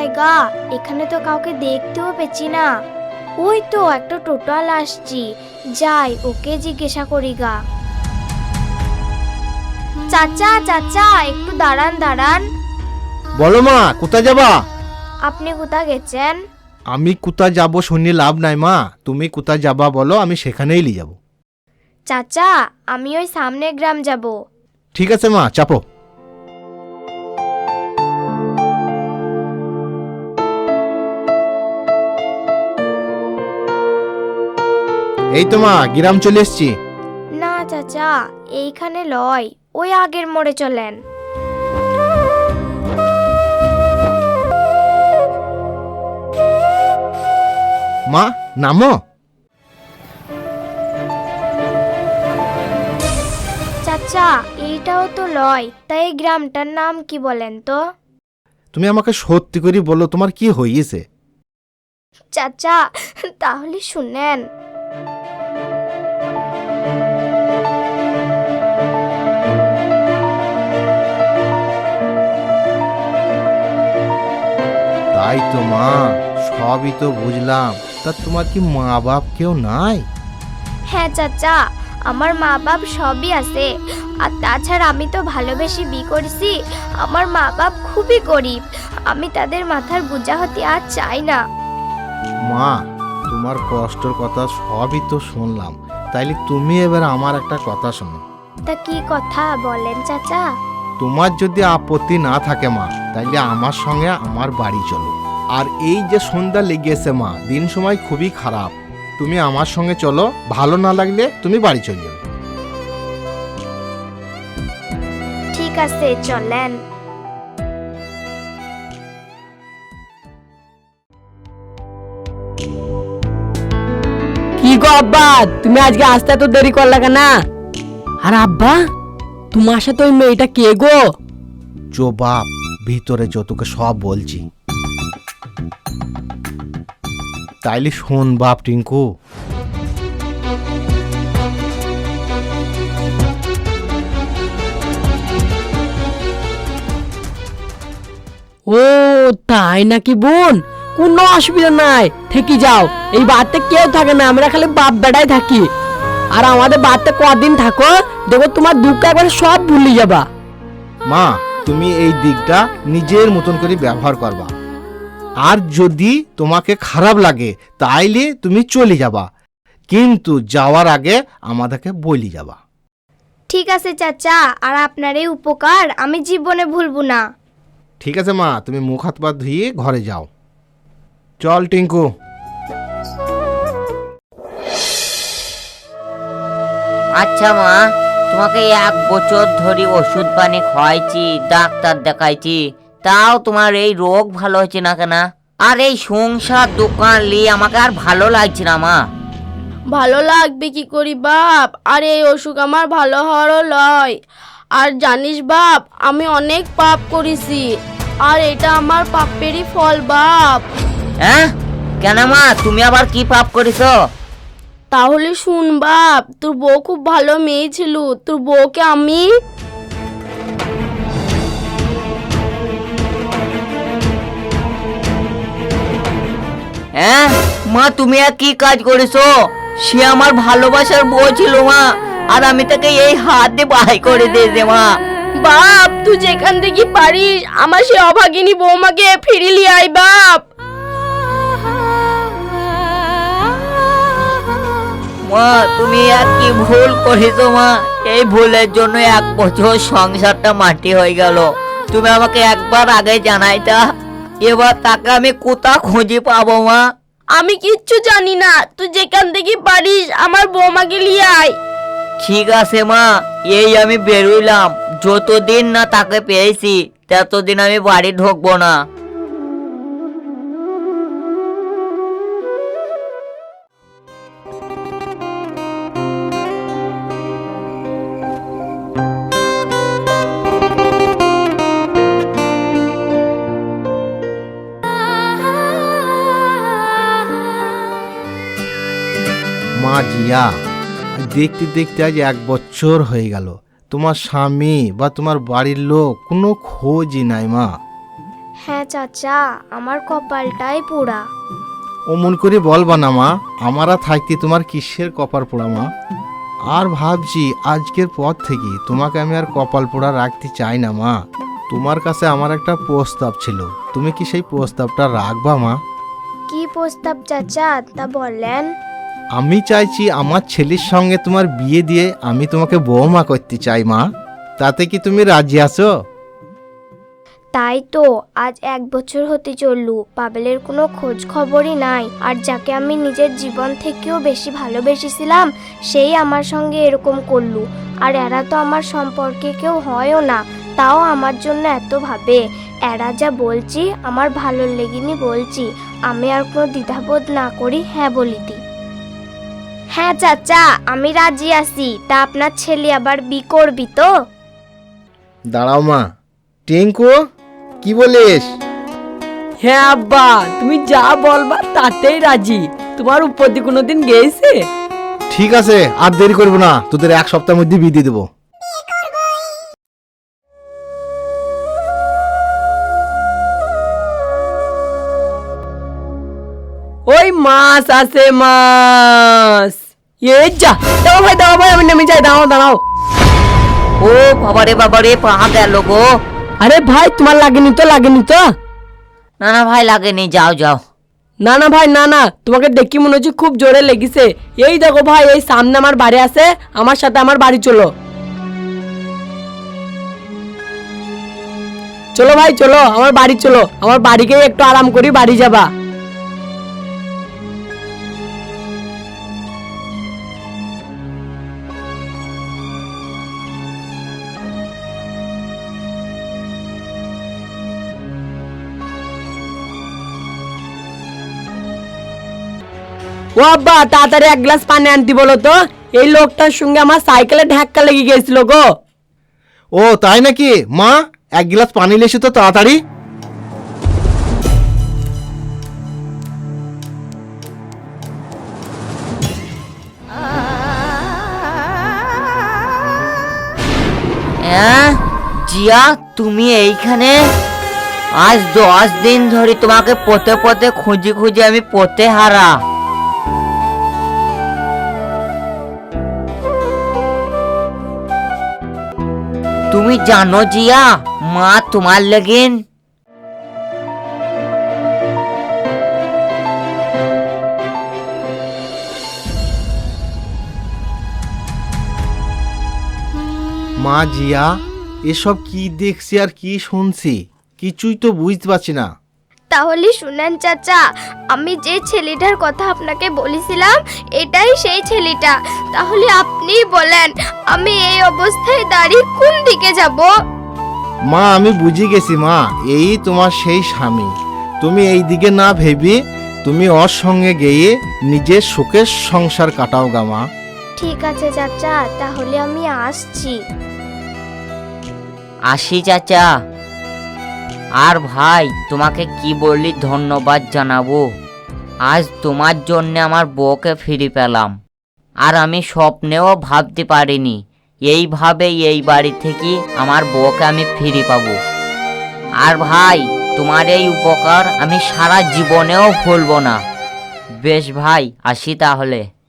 জায়গা এখানে তো কাউকে দেখতেও পেছি না। ওই তো একটা টোটাল আসছি। যাই ওকে জিজ্ঞাসা করি গা। চাচা চাচা একটু দাঁড়ান দাঁড়ান। বলো মা কোথায় যাবা? আপনি কোথা গেছেন? আমি কোথায় যাব শুনি লাভ নাই মা। তুমি কোথায় যাবা বলো আমি সেখানেই নিয়ে যাব। চাচা আমি ওই সামনে গ্রাম যাব। ঠিক আছে মা চাপো। এই তো মা গ্রাম চলে এসছি। না চাচা এইখানে লয় ওই আগের মোড়ে চলেন। মা নামো। চাচা এইটাও তো লয় তাই এই গ্রামটার নাম কি বলেন তো? তুমি আমাকে সত্যি করে বলো তোমার কি হয়েছে চাচা তাহলে শুনেন তাই তো মা সবই তো বুঝলাম। তা তোমার কি মা বাপ কেউ নাই? হ্যাঁ চাচা আমার মা বাপ সবই আছে। আর তাছাড়া আমি তো ভালোবেসে বি করছি। আমার মা বাপ খুবই গরিব। আমি তাদের মাথার বোঝা হতে আর চাই না। মা তোমার কষ্টর কথা সবই তো শুনলাম। তাইলে তুমি এবার আমার একটা কথা শোনো। তা কি কথা বলেন চাচা? তোমার যদি আপত্তি না থাকে মা তাইলে আমার সঙ্গে আমার বাড়ি চলো। আর এই যে সন্ধ্যা লেগেছে মা দিন সময় খুবই খারাপ। তুমি আমার সঙ্গে চলো ভালো না লাগলে তুমি বাড়ি চলে যাবে ঠিক আছে চলেন। কি গো আব্বা তুমি আজকে আসতে এত দেরি করলে কেন? আর আব্বা তোমার সাথে ওই মেয়েটা কে গো? চো বাপ ভিতরে যো তোকে সব বলছি। তাইলে শোন বাপ টিঙ্কু। ও তাই নাকি বোন? কোনো অসুবিধা নাই থেকে যাও। এই বাড়িতে কেউ থাকে না আমরা খালি বাপ বেড়াই থাকি। আর আমাদের বাড়িতে কদিন থাকো দেখো তোমার দুঃখ একবার সব ভুলে যাবা। মা তুমি এই দিকটা নিজের মতন করে ব্যবহার করবা। আর যদি তোমাকে খারাপ লাগে তাইলে তুমি চলে যাবা। কিন্তু যাওয়ার আগে আমাদেরকে বলি যাবা। ঠিক আছে চাচা আর আপনার এই উপকার আমি জীবনে ভুলবো না। ঠিক আছে মা তুমি মুখ হাত পা ধুয়ে ঘরে যাও। চল টিঙ্কু। আচ্ছা মা তোমাকে এক বছর ধরে ওষুধ পানি খাওয়াইছি ডাক্তার দেখাইছি। তাও তোমার এই রোগ ভালো হচ্ছে না কেন? আর এই সংসার দোকান নিয়ে আমাকে আর ভালো লাগছে না মা। ভালো লাগবে কি করি বাপ? আর এই অসুখ আমার ভালো হওয়ারও লয়। আর জানিস বাপ আমি অনেক পাপ করেছি। আর এটা আমার পাপেরই ফল বাপ। হ্যাঁ? কেন মা? তুমি আবার কি পাপ করেছ? তাহলে শুন বাপ তোর বউ খুব ভালো মেয়ে ছিল। তোর বউকে আমি হ্যাঁ? মা তুমি আর কি কাজ করেছ? সে আমার ভালোবাসার বউ ছিল মা। আর আমি তাকে এই হাত দিয়ে বাই করে দিয়েছে মা। বাপ তুই যেখান থেকে পারিস আমার সে অভাগিনী বৌমাকে ফিরিলি আয় বাপ। মা তুমি আর কি ভুল করেছ মা? এই ভুলের জন্য এক বছর সংসারটা মাটি হয়ে গেল। তুমি আমাকে একবার আগে জানাইতা। এবার তাকে আমি কোথা খুঁজে পাবো মা? আমি কিচ্ছু জানি না। তুই যেখান থেকে পারিস আমার বৌমাকে নিয়ে আয়। ঠিক আছে মা। এই আমি বেরোইলাম। যতদিন না তাকে পেয়েছি ততদিন আমি বাড়ি ঢুকবো না। মা দেখতে দেখতে আজ এক বছর হয়ে গেল। তোমার স্বামী বা তোমার বাড়ির লোক কোনো খোঁজই নাই মা। হ্যাঁ চাচা আমার কপালটাই পোড়া। অমন করে বলবা না মা আমারা থাকতে তোমার কিসের কপাল পোড়া মা? আর ভাবছি আজকের পর থেকে তোমাকে আমি আর কপাল পোড়া রাখতে চাই না মা। তোমার কাছে আমার একটা প্রস্তাব ছিল তুমি কি সেই প্রস্তাবটা রাখবা মা? কি প্রস্তাব চাচা তা বলেন। আমি চাইছি আমার ছেলের সঙ্গে তোমার বিয়ে দিয়ে আমি তোমাকে বৌমা করতে চাই, মা। তাতে কি তুমি রাজি আছো? তাই তো, আজ এক বছর হতে চললু, পাবেলের কোনো খোঁজ খবরই নাই। আর যাকে আমি নিজের জীবন থেকেও বেশি ভালোবেসেছিলাম, সেই আমার সঙ্গে এরকম করলু। আর এরা তো আমার সম্পর্কে কেউ হয়ও না, তাও আমার জন্য এত ভাবে। এরা যা বলছি, আমার ভালো লেগেনি বলছি, আমি আর কোনো দ্বিধাবোধ না করি হ্যাঁ বলিতি। হ্যাঁ চাচা আমি রাজি আছি। তা আপনার ছেলে আবার বি করবি তো? দাঁড়াও মা। টিঙ্কু কি বলিস? হ্যাঁ আব্বা তুমি যা বলবা তাতেই রাজি। তোমার উপর দিয়ে কোনোদিন গেছে ঠিক আছে আর দেরি করব না। তোদের এক সপ্তাহের মধ্যে বিয়ে দিয়ে দেবো। ওই মাছ আছে মাছ। এ যা দাও ভাই দাও ভাই আমি নেমে যাই দাঁড়াও দাঁড়াও ও বাবারে বাবারে পা গেল গো আরে ভাই তোমার লাগেনি তো লাগেনি তো না না ভাই লাগেনি যাও যাও না না ভাই না না তোমাকে দেখি মনে হচ্ছে খুব জোরে লেগেছে এই দেখো ভাই এই সামনে আমার বাড়ি আছে আমার সাথে আমার বাড়ি চলো চলো ভাই চলো আমার বাড়ি চলো আমার বাড়িকে একটু আরাম করি বাড়ি যাবা ও আব্বা তাড়াতাড়ি এক গ্লাস পানি আনতি বলো তো। এই লোকটার সঙ্গে আমার সাইকেলে ধাক্কা লেগে গেছিল গো। ও তাই নাকি? মা এক গ্লাস পানি লেসে তো তাড়াতাড়ি। হ্যাঁ জিয়া তুমি এইখানে? আজ দশ দিন ধরে তোমাকে পথে পথে খুঁজে খুঁজে আমি পথে হারা। তুমি জানো জিয়া, মা তোমার লেগেন। মা জিয়া, এসব কি দেখছি আর কি শুনছি? কিছুই তো বুঝতে পারছি না। তাহলে শুনেন চাচা আমি যে ছেলেটার কথা আপনাকে বলেছিলাম এটাই সেই ছেলেটা। তাহলে আপনি বলেন আমি এই অবস্থায় দাঁড়িয়ে কোন দিকে যাব? মা আমি বুঝে গেছি মা এই তোমার সেই স্বামী। তুমি এই দিকে না ভেবে তুমি ওর সঙ্গে গিয়ে নিজের সুখের সংসার কাটাও গা মা। ঠিক আছে চাচা তাহলে আমি আসছি। আসি চাচা। আর ভাই, তোমাকে কি বললি ধন্যবাদ জানাব। আজ তোমার জন্য আমার বউকে ফিরে পেলাম। আর আমি স্বপ্নেও ভাবতে পারিনি এইভাবে এই বাড়ি থেকে আমার বউকে আমি ফিরে পাবো। আর ভাই, তোমার এই উপকার আমি সারা জীবনেও ভুলবো না। বেশ ভাই, আসি তাহলে।